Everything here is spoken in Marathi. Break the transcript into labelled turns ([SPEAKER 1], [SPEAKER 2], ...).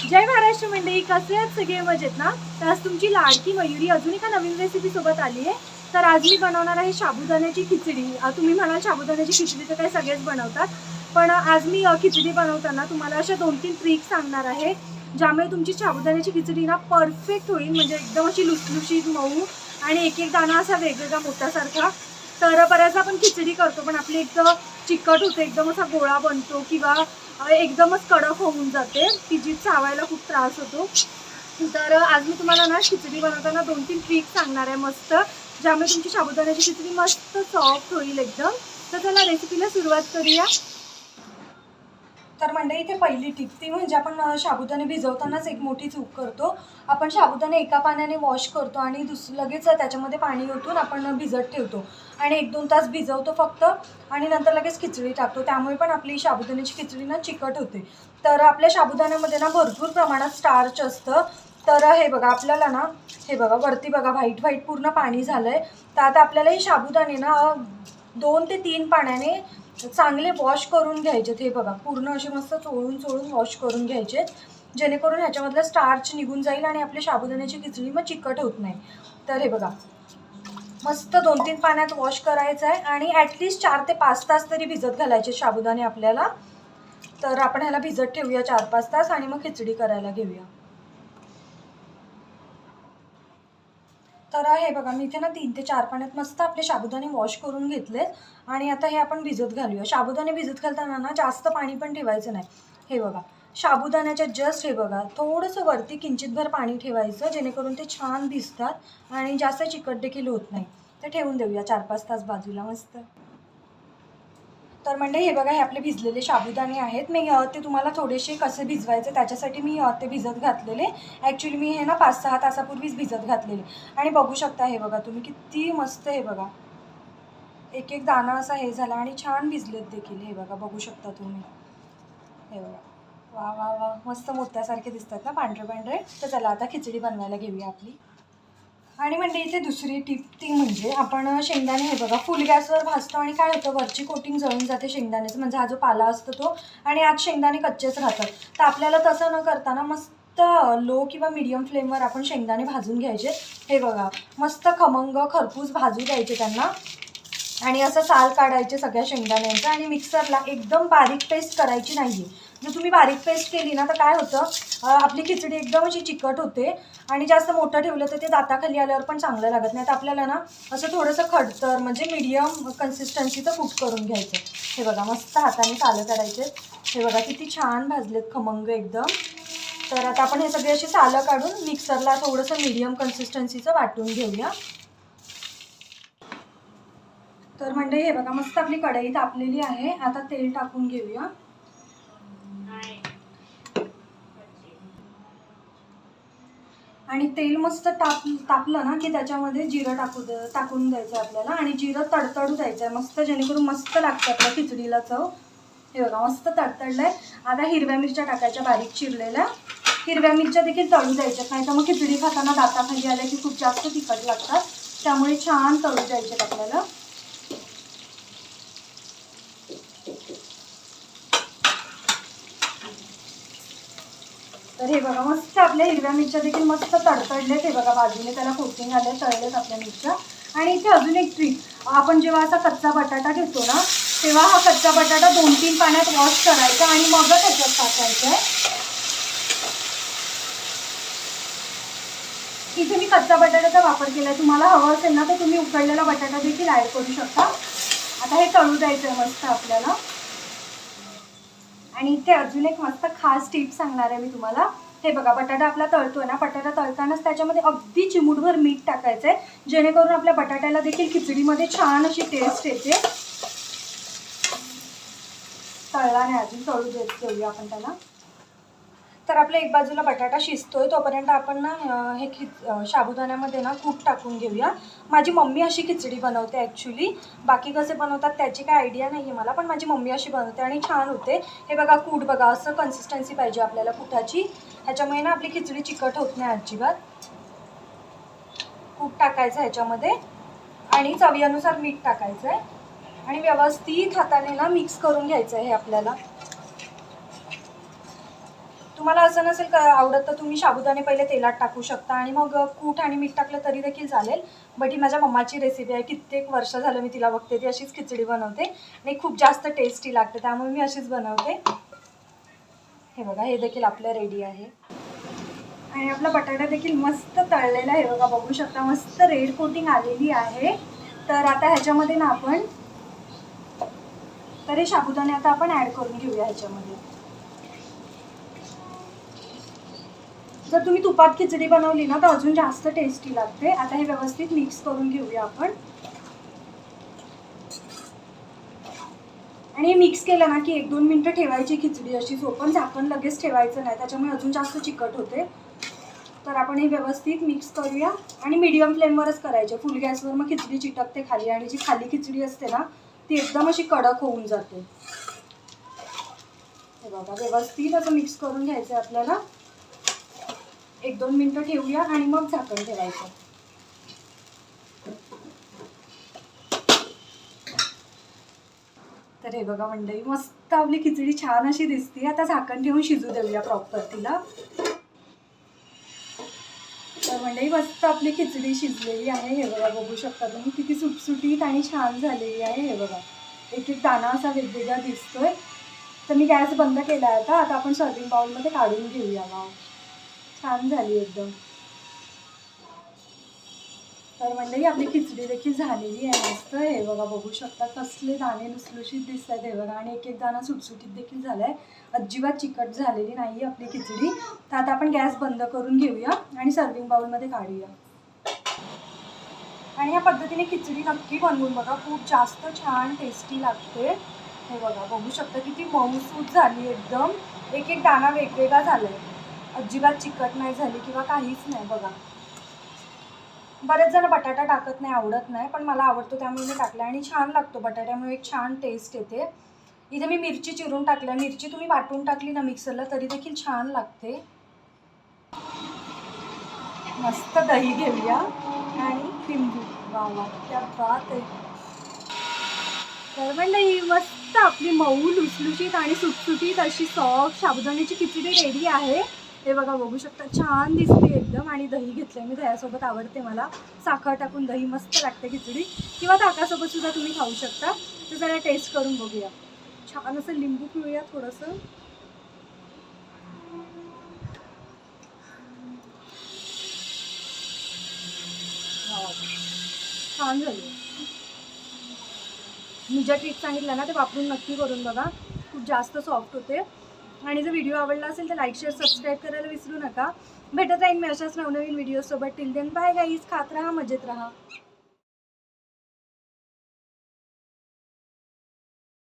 [SPEAKER 1] जय महाराष्ट्र मंडळी कसे आहेत सगळे? मजेत ना? तर आज तुमची लाडकी मयुरी अजून एका नवीन रेसिपी सोबत आली आहे. तर आज मी बनवणार आहे साबुदाण्याची खिचडी. तुम्ही म्हणाल साबुदाण्याची खिचडी तर काय सगळेच बनवतात. पण आज मी खिचडी बनवताना तुम्हाला अशा दोन तीन ट्रिक सांगणार आहे ज्यामुळे तुमची साबुदाण्याची खिचडी ना परफेक्ट होईल. म्हणजे एकदम अशी लुसलुशीत मऊ आणि एक एक दाणा असा वेगवेगळा मोठ्यासारखा तर बऱ्याचदा आपण खिचडी करतो पण आपली एकदम चिकट होते एकदम असा गोळा बनतो किंवा एकदमच कडक होऊन जाते. ती जी चावायला खूप त्रास होतो. तर आज मी तुम्हाला ना खिचडी बनवताना दोन तीन ट्रिक सांगणार आहे मस्त. ज्यामुळे तुमची साबुदाण्याची खिचडी मस्त सॉफ्ट होईल एकदम. तर चला रेसिपीला सुरुवात करूया. तर मंडळी इथे पहिली टीप. ती म्हणजे आपण साबुदाणे भिजवतानाच एक मोठी चूक करतो. आपण साबुदाणे एका पाण्याने वॉश करतो आणि दुस लगेच त्याच्यामध्ये पाणी ओतून आपण भिजत ठेवतो. आणि एक दोन तास भिजवतो फक्त आणि नंतर लगेच खिचडी टाकतो. त्यामुळे पण आपली साबुदाण्याची खिचडी ना चिकट होते. तर आपल्या साबुदाण्यामध्ये ना भरपूर प्रमाणात स्टार्च असतं. तर हे बघा आपल्याला ना हे बघा वरती बघा व्हाईट व्हाईट पूर्ण पाणी झालं आहे तर आता आपल्याला हे साबुदाणे ना दोन ते तीन पाण्याने चांगले वॉश करून घ्यायचे हे बघा. पूर्ण असे मस्त चोळून चोळून वॉश करून घ्यायचे. जेणेकरून ह्याच्यामधलं स्टार्च निघून जाईल आणि आपल्या साबुदाण्याची खिचडी मग चिकट होत नाही. तर हे बघा. मस्त दोन तीन पाण्यात वॉश करायचं आहे आणि ॲटलिस्ट चार ते पाच तास तरी भिजत घालायचे साबुदाणे आपल्याला. तर आपण ह्याला भिजत ठेवूया चार पाच तास आणि मग खिचडी करायला घेऊया. तर हे बघा मी इथे ना तीन ते चार पाण्यात मस्त आपले साबुदाणे वॉश करून घेतले. आणि आता हे आपण भिजत घालूया. साबुदाणे भिजत घालताना ना जास्त पाणी पण ठेवायचं नाही. हे बघा साबुदाण्याच्या जस्ट हे बघा थोडंसं वरती किंचितभर पाणी ठेवायचं जेणेकरून ते छान भिजतात आणि जास्त चिकट देखील होत नाही. तर ठेवून देऊया चार पाच तास बाजूला मस्त. तर म्हणजे हे बघा हे आपले भिजलेले साबुदाणे आहेत. मी ते तुम्हाला थोडेसे कसे भिजवायचे त्याच्यासाठी मी ते भिजत घातलेले. ॲक्च्युली मी हे ना पाच सहा तासापूर्वीच भिजत घातलेले. आणि बघू शकता हे बघा तुम्ही किती मस्त हे बघा. एक एक दाणा असा हे झाला आणि छान भिजलेत देखील हे बघा बघू शकता तुम्ही. हे बघा. वा वा वा. मस्त मोत्यासारखे दिसतात ना पांढरे पांढरे तर चला आता खिचडी बनवायला घेऊया आपली. आणि म्हणजे इथे दुसरी टिप ती म्हणजे आपण शेंगदाणे हे बघा फुल गॅसवर भाजतो आणि काय होतं वरची कोटिंग जळून जाते शेंगदाण्याचं. म्हणजे हा जो पाला असतो तो आणि आज शेंगदाणे कच्चेच राहतात. तर आपल्याला तसं न करताना मस्त लो किंवा मिडियम फ्लेमवर आपण शेंगदाणे भाजून घ्यायचे. हे बघा मस्त खमंग खरपूस भाजू द्यायचे त्यांना. आणि असं साल काढायचे सगळ्या शेंगदाण्यांचं आणि मिक्सरला एकदम बारीक पेस्ट करायची नाही आहे जर तुम्ही बारीक पेस्ट केली ना तर काय होतं आपली खिचडी एकदम अशी चिकट होते आणि जास्त मोठं ठेवलं तर ते दाताखाली आल्यावर पण चांगलं लागत नाही. तर आपल्याला ना असं थोडंसं खडतर म्हणजे मीडियम कन्सिस्टन्सीचं कूक करून घ्यायचं. हे बघा मस्त हाताने सालं काढायचे. हे बघा किती छान भाजलेत खमंग एकदम. तर आता आपण हे सगळे अशी सालं काढून मिक्सरला थोडंसं मीडियम कन्सिस्टन्सीचं वाटून घेऊया. तर म्हणजे हे बघा मस्त आपली कढई तापलेली आहे. आता तेल टाकून घेऊया. आणि तेल मस्त ताप तापलं ना की त्याच्यामध्ये जिरं टाकू द टाकून द्यायचं आपल्याला आणि जिरं तडतडू द्यायचं आहे मस्त जेणेकरून मस्त लागतं आपल्या खिचडीला चव. हे बघा मस्त तडतडलं आहे आता हिरव्या मिरच्या टाकायच्या बारीक चिरलेल्या. हिरव्या मिरच्या देखील तळू द्यायच्यात नाही तर मग खिचडी खाताना दाताखाली आल्या की खूप जास्त तिखट लागतात. त्यामुळे छान तळू द्यायच्यात आपल्याला. तर हे बघा मस्त आपल्या हिरव्या मिरच्या देखील मस्त तडतडलेत हे बघा बाजूने त्याला कोटिंग आले तळलेत आपल्या मिरच्या. आणि इथे अजून एक ट्रिक आपण जेव्हा असा कच्चा बटाटा घेतो ना तेव्हा हा कच्चा बटाटा दोन तीन पाण्यात वॉश करायचा आणि मग त्याच्यात टाकायचा आहे. इथे मी कच्चा बटाट्याचा वापर केला आहे तुम्हाला हवं असेल ना तर तुम्ही उकडलेला बटाटा देखील ॲड करू शकता. आता हे तळू द्यायचं आहे मस्त आपल्याला. आणि इथे अजून एक मस्त खास टिप सांगणार आहे मी तुम्हाला. हे बघा बटाटा आपला तळतोय ना. बटाटा तळतानाच त्याच्यामध्ये अगदी चिमूटभर मीठ टाकायचं आहे जेणेकरून आपल्या बटाट्याला देखील खिचडीमध्ये छान अशी टेस्ट येते. तळला नाही अजून तळू देत देऊया आपण त्याला. तर आपल्या एक बाजूला बटाटा शिजतोय तोपर्यंत आपण ना हे खिच साबुदाण्यामध्ये ना कूट टाकून घेऊया. माझी मम्मी अशी खिचडी बनवते ॲक्च्युली बाकी कसे बनवतात त्याची काय आयडिया नाही आहे मला पण माझी मम्मी अशी बनवते आणि छान होते. हे बघा कूट बघा असं कन्सिस्टन्सी पाहिजे आपल्याला कुठाची. ह्याच्यामुळे ना आपली खिचडी चिकट होत नाही अजिबात. कूट टाकायचं ह्याच्यामध्ये. आणि चवीनुसार मीठ टाकायचं आहे आणि व्यवस्थित हाताने ना मिक्स करून घ्यायचं आहे हे आपल्याला. तुम्हाला असं नसेल का आवडत तर तुम्ही साबुदाणे पहिले तेलात टाकू शकता आणि मग कूट आणि मीठ टाकलं तरी देखील चालेल. बट ही माझ्या मम्माची रेसिपी आहे. कित्येक वर्ष झालं मी तिला बघते. ती अशीच खिचडी बनवते आणि खूप जास्त टेस्टी लागते. त्यामुळे मी अशीच बनवते. हे बघा हे देखील आपलं रेडी आहे. आणि आपला बटाटा देखील मस्त तळलेला आहे. बघा बघू शकता मस्त रेड कोटिंग आलेली आहे. तर आता ह्याच्यामध्ये ना आपण तर हे साबुदाणे आता आपण ॲड करून घेऊया ह्याच्यामध्ये. जर तुम्ही तुपात खिचडी बनवली ना तर अजून जास्त टेस्टी लागते. आता हे व्यवस्थित मिक्स करून घेऊया आपण. आणि हे मिक्स केलं ना की एक दोन मिनटं ठेवायची खिचडी अशी पण झाकण लगेच ठेवायचं नाही त्याच्यामुळे अजून जास्त चिकट होते. तर आपण हे व्यवस्थित मिक्स करूया. आणि मीडियम फ्लेमवरच करायचे. फुल गॅसवर मग खिचडी चिटकते खाली. आणि जी खाली खिचडी असते ना ती एकदम अशी कडक होऊन जाते. हे बघा व्यवस्थित असं मिक्स करून घ्यायचं आहे आपल्याला. एक दोन मिनटं ठेवूया आणि मग झाकण ठेवायचं. तर हे बघा मंडळी मस्त आपली खिचडी छान अशी दिसते आता झाकण ठेवून शिजू देऊया प्रॉपर तिला. तर मंडळी मस्त आपली खिचडी शिजलेली आहे. हे बघा बघू शकता तुम्ही किती सुटसुटीत आणि छान झालेली आहे हे बघा. एक एक दाणा असा वेगवेगळा दिसतोय. तर मी गॅस बंद केला आहे आता. आता आपण सर्विंग बाउलमध्ये काढून घेऊया मग. छान झाली एकदम. तर मंडळी आपली खिचडी देखील झालेली आहे. मस्त हे बघा बघू शकता कसले दाणे लुसलुशीत दिसत आहेत हे बघा. आणि एक एक दाणा सुटसुटीत देखील झाला आहे अजिबात चिकट झालेली नाही आपली खिचडी. तर आता आपण गॅस बंद करून घेऊया आणि सर्विंग बाउलमध्ये काढूया. आणि या पद्धतीने खिचडी नक्की बनवून बघा. खूप जास्त छान टेस्टी लागते. हे बघा बघू शकता किती मऊसूत झाली एकदम. एक एक दाणा वेगवेगळा झाला आहे अजिबात चिकट नाही झाली किंवा काहीच नाही बघा. बरेच जण बटाटा टाकत नाही आवडत नाही पण मला आवडतो त्यामुळे मी टाकला आणि छान लागतो बटाट्यामुळे एक छान टेस्ट येते. इथे मी मिरची चिरून टाकल्या. मिरची तुम्ही वाटून टाकली ना मिक्सरला तरी देखील छान लागते. मस्त दही घेऊया आणि लिंबू. वा वा क्या आहे. तर मस्त आपली मऊ लुसलुशीत आणि सुटसुटीत अशी सॉफ्ट साबुदाण्याची खिचडी रेडी आहे. हे बघा बघू शकता छान दिसते एकदम. आणि दही घेतलंय मी दह्यासोबत आवडते मला. साखर टाकून दही मस्त लागते खिचडी. किंवा ताकासोबत सुद्धा तुम्ही खाऊ शकता. तर जरा टेस्ट करून बघूया. छान असं लिंबू पिळूया थोडंसं. छान झाली. मी ज्या ट्रीट सांगितल्या ना ते वापरून नक्की करून बघा. खूप जास्त सॉफ्ट होते. आणि जर व्हिडिओ आवडला असेल तर लाईक शेअर सबस्क्राईब करायला विसरू नका. भेटत राहीन मी अशाच नवनवीन व्हिडिओसोबत टिल देन बाय गाईज खात राहा मजेत राहा.